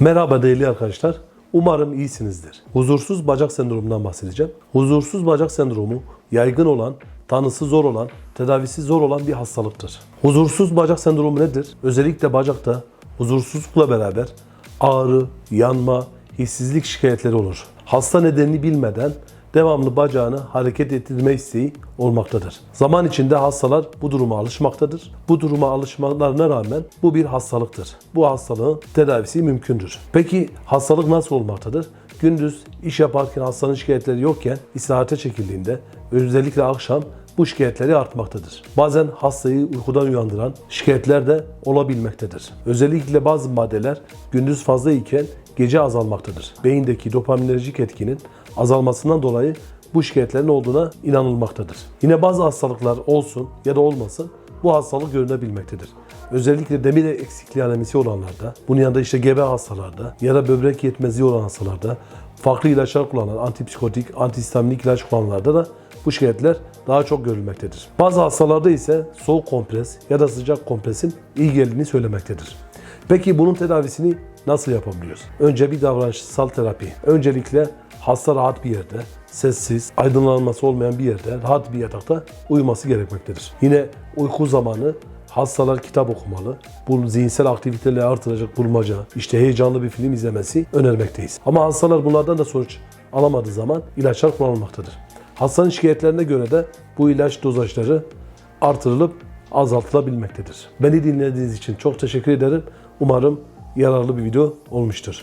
Merhaba değerli arkadaşlar. Umarım iyisinizdir. Huzursuz bacak sendromundan bahsedeceğim. Huzursuz bacak sendromu yaygın olan, tanısı zor olan, tedavisi zor olan bir hastalıktır. Huzursuz bacak sendromu nedir? Özellikle bacakta huzursuzlukla beraber ağrı, yanma, hissizlik şikayetleri olur. Hasta nedenini bilmeden devamlı bacağını hareket ettirme isteği olmaktadır. Zaman içinde hastalar bu duruma alışmaktadır. Bu duruma alışmalarına rağmen bu bir hastalıktır. Bu hastalığın tedavisi mümkündür. Peki hastalık nasıl olmaktadır? Gündüz iş yaparken hastanın şikayetleri yokken istirahate çekildiğinde özellikle akşam bu şikayetleri artmaktadır. Bazen hastayı uykudan uyandıran şikayetler de olabilmektedir. Özellikle bazı maddeler gündüz fazla iken gece azalmaktadır. Beyindeki dopaminerjik etkinin azalmasından dolayı bu şikayetlerin olduğuna inanılmaktadır. Yine bazı hastalıklar olsun ya da olmasın bu hastalık görünebilmektedir. Özellikle demir eksikliği anemisi olanlarda, bunun yanında işte gebe hastalarda ya da böbrek yetmezliği olan hastalarda, farklı ilaçlar kullanan, antipsikotik, antihistaminik ilaç kullananlarda da bu şikayetler daha çok görülmektedir. Bazı hastalarda ise soğuk kompres ya da sıcak kompresin iyi geldiğini söylemektedir. Peki bunun tedavisini nasıl yapabiliyoruz? Önce bir davranışsal terapi. Öncelikle hasta rahat bir yerde, sessiz, aydınlanması olmayan bir yerde, rahat bir yatakta uyuması gerekmektedir. Yine uyku zamanı hastalar kitap okumalı. Bu zihinsel aktiviteleri artıracak bulmaca, işte heyecanlı bir film izlemesi önermekteyiz. Ama hastalar bunlardan da sonuç alamadığı zaman ilaçlar kullanılmaktadır. Hastanın şikayetlerine göre de bu ilaç dozajları artırılıp azaltılabilmektedir. Beni dinlediğiniz için çok teşekkür ederim. Umarım yararlı bir video olmuştur.